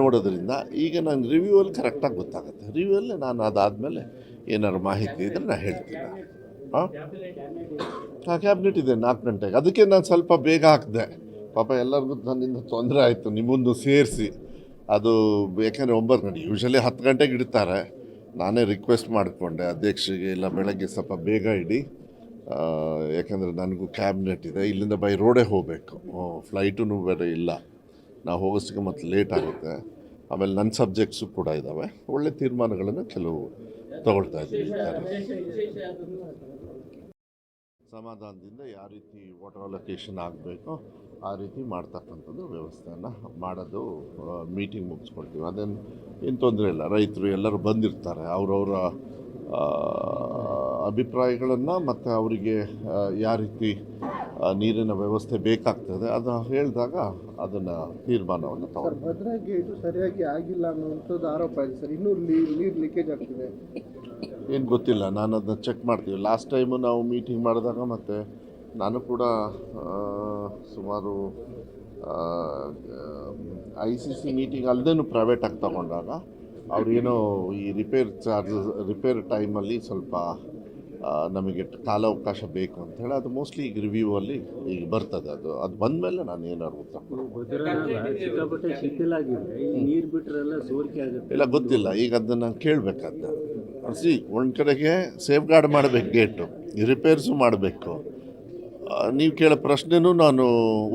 ನೋಡೋದ್ರಿಂದ ಈಗ ನಾನು ರಿವ್ಯೂವಲ್ಲಿ ಕರೆಕ್ಟಾಗಿ ಗೊತ್ತಾಗುತ್ತೆ. ರಿವ್ಯೂವಲ್ಲಿ ನಾನು ಅದಾದಮೇಲೆ ಏನಾದ್ರು ಮಾಹಿತಿ ಇದ್ರೆ ನಾನು. ಹೇಳ್ತೀನಿ ಹಾಂ ಕ್ಯಾಬಿನೆಟ್ ಇದೆ ನಾಲ್ಕು ಗಂಟೆಗೆ. ಅದಕ್ಕೆ ನಾನು ಸ್ವಲ್ಪ ಬೇಗ ಹಾಕಿದೆ. ಪಾಪ ಎಲ್ಲರಿಗೂ ನನ್ನಿಂದ ತೊಂದರೆ ಆಯಿತು ನಿಮ್ಮೊಂದು ಸೇರಿಸಿ. ಅದು ಯಾಕೆಂದರೆ ಒಂಬತ್ತು ಗಂಟೆ ಯೂಶಲಿ ಹತ್ತು ಗಂಟೆಗೆ ಇಡ್ತಾರೆ. ನಾನೇ ರಿಕ್ವೆಸ್ಟ್ ಮಾಡಿಕೊಂಡೆ, ಅಧ್ಯಕ್ಷರಿಗೆ ಇಲ್ಲ ಬೆಳಗ್ಗೆ ಸ್ವಲ್ಪ ಬೇಗ ಇಡಿ. ಯಾಕೆಂದರೆ ನನಗೂ ಕ್ಯಾಬಿನೆಟ್ ಇದೆ, ಇಲ್ಲಿಂದ ಬೈ ರೋಡೇ ಹೋಗಬೇಕು. ಫ್ಲೈಟೂ ಬೇರೆ ಇಲ್ಲ. ನಾವು ಹೋಗೋಷ್ಟಕ್ಕೆ ಮತ್ತೆ ಲೇಟ್ ಆಗುತ್ತೆ. ಆಮೇಲೆ ನನ್ನ ಸಬ್ಜೆಕ್ಟ್ಸು ಕೂಡ ಇದ್ದಾವೆ ಒಳ್ಳೆ ತೀರ್ಮಾನಗಳನ್ನು ಕೆಲವು ತಗೊಳ್ತಾ ಇದ್ದೀವಿ ಸಮಾಧಾನದಿಂದ ಯಾವ ರೀತಿ ವಾಟರ್ ಅಲೊಕೇಶನ್ ಆಗಬೇಕು ಆ ರೀತಿ ಮಾಡ್ತಕ್ಕಂಥದ್ದು ವ್ಯವಸ್ಥೆಯನ್ನು ಮಾಡೋದು ಮೀಟಿಂಗ್ ಮುಗಿಸ್ಕೊಳ್ತೀವಿ. ಅದೇನು, ಏನು ತೊಂದರೆ ಇಲ್ಲ. ರೈತರು ಎಲ್ಲರೂ ಬಂದಿರ್ತಾರೆ. ಅವರವರ ಅಭಿಪ್ರಾಯಗಳನ್ನು ಮತ್ತು ಅವರಿಗೆ ಯಾವ ರೀತಿ ನೀರಿನ ವ್ಯವಸ್ಥೆ ಬೇಕಾಗ್ತದೆ. ಅದು ಹೇಳಿದಾಗ ಅದನ್ನು ತೀರ್ಮಾನವನ್ನು ಸರ್ ಭದ್ರಾ ಗೇಟು ಸರಿಯಾಗಿ ಆಗಿಲ್ಲ ಅನ್ನುವಂಥದ್ದು ಆರೋಪ ಇದೆ ಸರ್. ಇನ್ನೂ ನೀರು ಲೀಕೇಜ್ ಆಗ್ತಿದೆ. ಏನು ಗೊತ್ತಿಲ್ಲ. ನಾನು ಅದನ್ನ ಚೆಕ್ ಮಾಡ್ತೀವಿ ಲಾಸ್ಟ್ ಟೈಮು ನಾವು ಮೀಟಿಂಗ್ ಮಾಡಿದಾಗ ಮತ್ತು ನಾನು ಕೂಡ ಆ, ಸುಮಾರು ಐ ಸಿ ಸಿ ಮೀಟಿಂಗ್ ಅಲ್ಲದೇನು ಪ್ರೈವೇಟಾಗಿ ತಗೊಂಡಾಗ ಅವ್ರೇನೋ ಈ ರಿಪೇರ್ ಚಾರ್ಜಸ್ ರಿಪೇರ್ ಟೈಮಲ್ಲಿ ಸ್ವಲ್ಪ ನಮಗೆ ಕಾಲಾವಕಾಶ ಬೇಕು ಅಂತ ಹೇಳಿ ಅದು ಮೋಸ್ಟ್ಲಿ ಈಗ ರಿವ್ಯೂ ಅಲ್ಲಿ ಈಗ ಬರ್ತದೆ ಅದು. ಅದು ಬಂದ ಮೇಲೆ ನಾನು ಏನಾದ್ರು ಉತ್ತರ ಇಲ್ಲ ಗೊತ್ತಿಲ್ಲ. ಈಗ ಅದನ್ನು ಕೇಳಬೇಕಾದ ಸಿ ಒಂದು ಕಡೆಗೆ ಸೇಫ್ ಗಾರ್ಡ್ ಮಾಡಬೇಕು ಗೇಟು ರಿಪೇರ್ಸು ಮಾಡಬೇಕು. ನೀವು ಕೇಳೋ ಪ್ರಶ್ನೆನೂ ನಾನು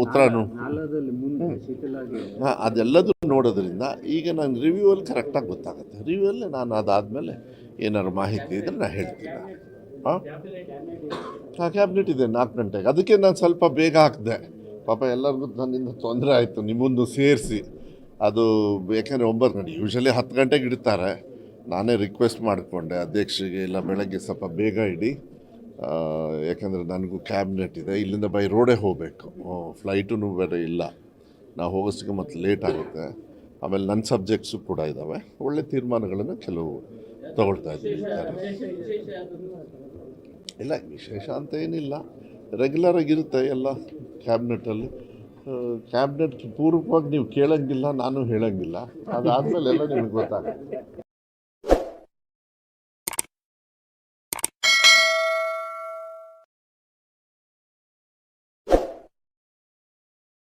ಉತ್ತರನು ನಾಲದಲ್ಲಿ ಮುಂದೆ ಶಿಥಿಲ ಹಾಂ ಅದೆಲ್ಲದೂ ನೋಡೋದ್ರಿಂದ ಈಗ ನಾನು ರಿವ್ಯೂವಲ್ಲಿ ಕರೆಕ್ಟಾಗಿ ಗೊತ್ತಾಗುತ್ತೆ. ರಿವ್ಯೂ ಅಲ್ಲಿ ನಾನು ಅದಾದಮೇಲೆ ಏನಾದ್ರು ಮಾಹಿತಿ ಇದ್ರೆ ನಾನು ಹೇಳ್ತೀನಿ. ಹಾಂ? ಕ್ಯಾಬಿನೆಟ್ ಇದೆ, ನಾಲ್ಕು ಗಂಟೆಗೆ. ಅದಕ್ಕೆ ನಾನು ಸ್ವಲ್ಪ ಬೇಗ ಹಾಕಿದೆ. ಪಾಪ ಎಲ್ಲರಿಗೂ ನನ್ನಿಂದ ತೊಂದರೆ ಆಯಿತು ನಿಮ್ಮೊಂದು ಸೇರಿಸಿ. ಅದು ಯಾಕೆಂದರೆ ಒಂಬತ್ತು ಗಂಟೆ ಯೂಶಲಿ ಹತ್ತು ಗಂಟೆಗೆ ಇಡ್ತಾರೆ. ನಾನೇ ರಿಕ್ವೆಸ್ಟ್ ಮಾಡಿಕೊಂಡೆ, ಅಧ್ಯಕ್ಷರಿಗೆ ಇಲ್ಲ, ಬೆಳಗ್ಗೆ ಸ್ವಲ್ಪ ಬೇಗ ಇಡಿ. ಯಾಕೆಂದರೆ ನನಗೂ ಕ್ಯಾಬಿನೆಟ್ ಇದೆ, ಇಲ್ಲಿಂದ ಬೈ ರೋಡೇ ಹೋಗಬೇಕು. ಫ್ಲೈಟೂ ಬೇರೆ ಇಲ್ಲ. ನಾವು ಹೋಗೋಷ್ಟಕ್ಕೆ ಮತ್ತೆ ಲೇಟ್ ಆಗುತ್ತೆ. ಆಮೇಲೆ ನನ್ನ ಸಬ್ಜೆಕ್ಟ್ಸು ಕೂಡ ಇದ್ದಾವೆ ಒಳ್ಳೆ ತೀರ್ಮಾನಗಳನ್ನು ಕೆಲವು ತಗೊಳ್ತಾ ಇದ್ದೀವಿ. ಇಲ್ಲ, ವಿಶೇಷ ಅಂತ ಏನಿಲ್ಲ. ರೆಗ್ಯುಲರ್ ಆಗಿರುತ್ತೆ ಎಲ್ಲ ಕ್ಯಾಬಿನೆಟಲ್ಲಿ ಕ್ಯಾಬಿನೆಟ್ ಪೂರ್ವಕವಾಗಿ ನೀವು ಕೇಳಂಗಿಲ್ಲ, ನಾನು ಹೇಳಂಗಿಲ್ಲ. ಅದಾದಮೇಲೆ ಎಲ್ಲ ನಿಮಗೆ ಗೊತ್ತಾಗುತ್ತೆ.